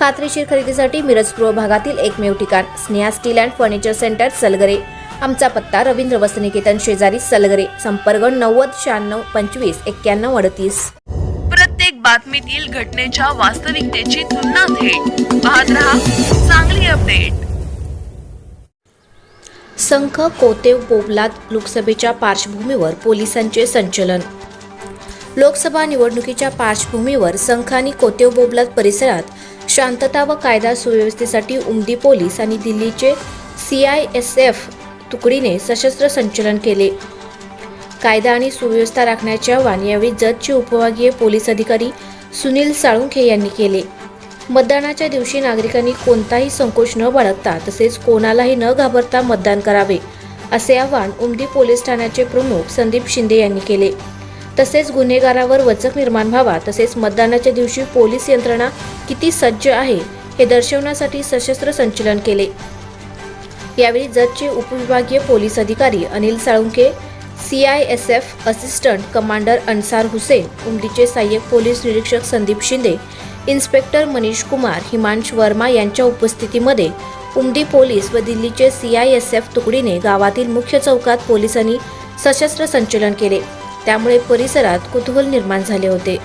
खात्रीशीर खरेदीसाठी मिरज पूर्व भागातील एकमेव ठिकाण Sneha steel and furniture centre Salgare. आमचा पत्ता रवींद्र वसनिकेतन शेजारी सलगरे संपर्क नव्वद शहाण्णव पंचवीस एक्क्याण्णव अडतीस. प्रत्येक बातमीतील घटनेच्या वास्तविकतेची तुलना थेट. पाहत रहा चांगली अपडेट. संख कोतेव बोबलात लोकसभेच्या पार्श्वभूमीवर पोलिसांचे संचलन. लोकसभा निवडणुकीच्या पार्श्वभूमीवर संख आणि कोतेव बोबलात परिसरात शांतता व कायदा सुव्यवस्थेसाठी उमदी पोलीस आणि दिल्लीचे सी आय एस एफ तुकडीने सशस्त्र संचलन केले. कायदा आणि सुव्यवस्था राखण्याचे आवाहन यावेळी जतचे उपविभागीय पोलीस अधिकारी सुनील साळुंखे यांनी केले. मतदानाच्या दिवशी नागरिकांनी कोणताही संकोच न बाळगता तसेच कोणालाही न घाबरता मतदान करावे असे आवाहन उमदी पोलीस ठाण्याचे प्रमुख संदीप शिंदे यांनी केले. तसेच गुन्हेगारावर वचक निर्माण व्हावा. तसेच मतदानाच्या दिवशी पोलीस यंत्रणा किती सज्ज आहे हे दर्शवण्यासाठी सशस्त्र संचलन केले. यावेळी जतचे उपविभागीय पोलीस अधिकारी Anil Salunke C I S F assistant commander Ansar Hussain उमडीचे सहाय्यक पोलीस निरीक्षक संदीप शिंदे इन्स्पेक्टर मनीष कुमार हिमांश वर्मा यांच्या उपस्थितीमध्ये उमदी पोलीस व दिल्लीचे सी आय एस एफ तुकडीने गावातील मुख्य चौकात पोलिसांनी सशस्त्र संचलन केले. त्यामुळे परिसरात कुतूहल निर्माण झाले होते.